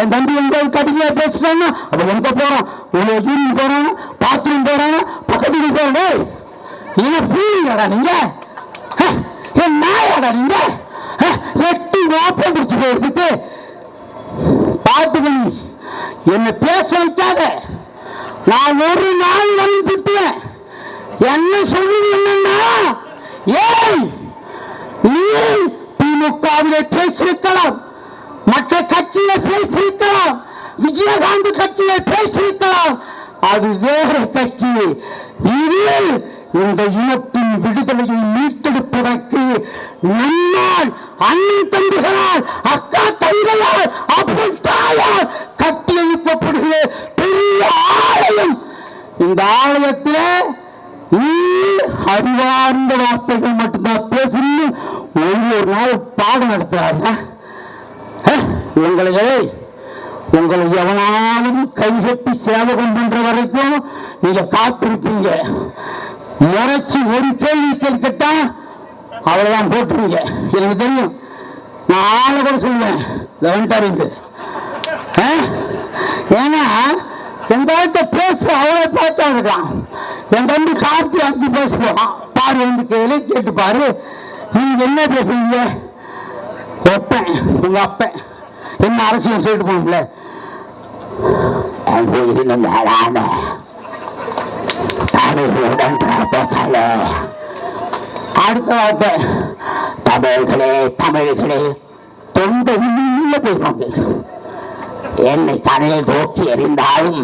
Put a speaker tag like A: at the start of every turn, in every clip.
A: என் தம்பி எங்க கடுமையா பேசுறான்னா அப்ப எங்க போறான்? உங்களை யூரின் போறானா? பாத்ரூம் போறானா? பக்கத்து வீட்டுக்கு போறான் என்ன பூங்கடா நீங்க? ஹ, என் நாயாடா நீங்க? ஹ, எட்டி வாப்பம் பிடிச்சு போயிருக்கு பார்த்துக்க நீ. என்னை பேச வைக்காத. நான் ஒரு நாள் வந்து திட்டுவேன். என்ன சொல்லுது என்னன்னா ஏய் நீ திமுகவிலே பேசியிருக்கலாம். கட்சியை பேசியிருக்கலாம். விஜயகாந்த் கட்சியில பேசியிருக்கலாம். அது வேற கட்சி. இது இந்த இனத்தின் விடுதலையை மீட்டெடுப்பதற்கு நம்மால் அண்ணன் தம்பிகளால் அக்கா தங்கையால் அப்பன் தாயால் கட்டி எழுப்பப்படுகிற பெரிய ஆலயம். இந்த ஆலயத்தில் அறிவார்ந்த வார்த்தைகள் மட்டும்தான் பேசுன்னு ஒரு நாள் பாடம் நடத்துறாங்க உங்களை உங்களை எவனாவது கைகட்டி சேவை கொண்டுன்ற வரைக்கும் நீங்க காத்திருப்பீங்க. முறைச்சு ஒரு கேள்வி கேட்கட்டா அவ்வளவுதான் போட்டுருவீங்க எனக்கு தெரியும். நான் ஆளை கூட சொல்லுவேன். கவனிட்டாரு இது ஆ? ஏன்னா எங்கள்கிட்ட பேச அவ்வளோ பேச்சா இருக்கான். என் தம்பி கார்த்தி அடுத்து பேச போறான் பாரு வந்து கேளு கேட்டு பாரு நீங்க என்ன பேசுறீங்க? ஒப்பேன். உங்க அப்பேன். என்ன அரசியல் சொல்லிட்டு போகணும்ல என் உயிரினும் தமிழுடன் பிறப்பதால அடுத்த வார்த்தை தமிழ்களே தமிழ்களே தொண்டை உள்ள போயிருவாங்க என்னை கடலில் தோக்கி எறிந்தாலும்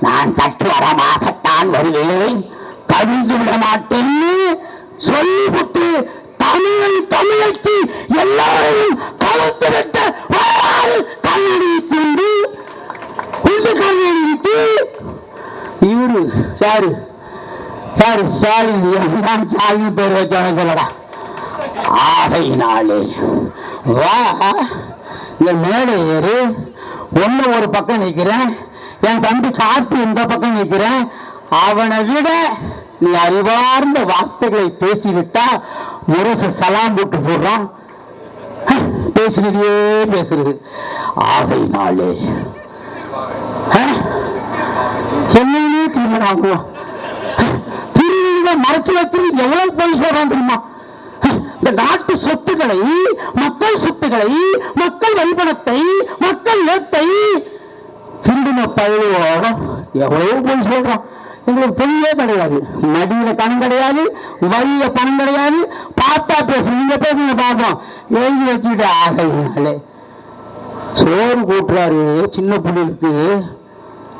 A: நான் தட்டுவரமாகத்தான் வருவேன். கவிழ்ந்து விட மாட்டேன்னு சொல்லிவிட்டு தமிழ் தமிழச்சி எல்லாரையும் கலந்து விட்டு யாரு யாரு ஸ்டாலின் தான் ஸ்டாலின் பேர் வச்சாங்க சொல்லடா. ஆகையினாலே வா இந்த மேடை ஏறு. ஒன்று ஒரு பக்கம் நிற்கிறேன் என் தம்பி காத்து இந்த பக்கம் நிற்கிறேன் அவனை விட நீ அறிவார்ந்த வார்த்தைகளை பேசிவிட்டா முரசு சலாம் போட்டு போடுறான். பேசுறதே பேசுறது. ஆகையினாலே அஹ், என்னன்னே திருமணம் திருநீங்க மறைச்சு வைத்து எவ்வளவு போய் சொல்றான் தெரியுமா? இந்த நாட்டு சொத்துக்களை மக்கள் சொத்துக்களை மக்கள் வரிபணத்தை மக்கள் ஏத்தை திருடின பழுவோ எவ்வளவு போய் சொல்றான் எங்களுக்கு பொய்யே கிடையாது. மடியில பணம் கிடையாது வழியில பணம் கிடையாது. பார்த்தா பேசணும் நீங்க பேசுங்க பார்ப்போம் எழுதி வச்சுக்கிட்டு ஆகையினாலே சோறு கூட்டுறாரு சின்ன பிள்ளைகளுக்கு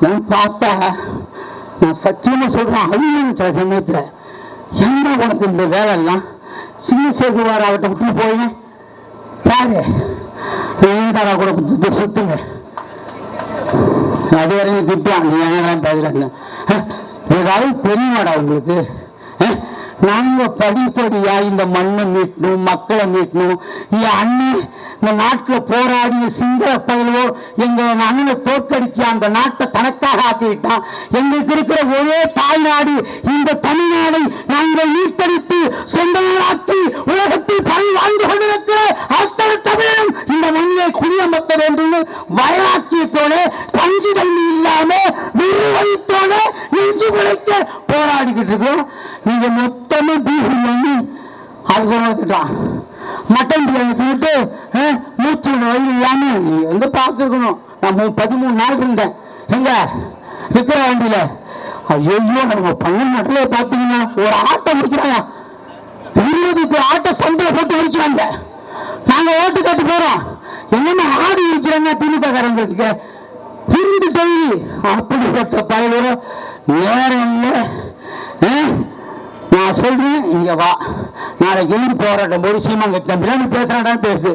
A: நான் பார்த்தா நான் சத்தியமாக சொல்கிறேன் அது சில சமயத்தில். என்ன உனக்கு இந்த வேலை எல்லாம் சின்ன சேகுவார் விட்டு போய் பாரு. நீண்டாரா கூட சுத்து சுத்துங்க. அது வரையும் திட்டுவான் நீ என்ன ஏதாவது தெரியுமாடா உங்களுக்கு? நாங்க படிப்படியா இந்த மண்ணை மீட்டணும் மக்களை மீட்டணும் என் அண்ணன் இந்த நாட்டில் போராடிய சிங்கள பயிலோ எங்க அண்ணனை தோற்கடிச்சு அந்த நாட்டை தனக்காக ஆக்கிவிட்டான். எங்களுக்கு இருக்கிற ஒரே தாய்நாடு இந்த தமிழ்நாடை நாங்கள் அது சொல்லிட்டான் மட்டன் பிரியாணி சொல்லிட்டு அஹ், மூச்சு விட வயிறு இல்லாம நீ வந்து பார்த்துருக்கணும். நான் பதிமூணு நாள் இருந்தேன். எங்க? விக்கிற வண்டியில. ஐயோ நம்ம பன்னெண்டு நாட்டில் பார்த்தீங்கன்னா ஒரு ஆட்டை முடிக்கிறாங்க இருபது ஆட்டை சந்தையில் போட்டு முடிக்கிறாங்க நாங்கள் ஓட்டு கட்டு போகிறோம் என்னென்ன ஆடு இருக்கிறாங்க திமுக காரங்களுக்கு? திருந்து டெய்லி. அப்படிப்பட்ட பயலோட நேரம் இல்லை. நான் சொல்றேன் இங்க வா. நாளைக்கு எழுதி போராட்டம் போது சீமாங்க தம்பிலாம் பேசுறாடா பேசு.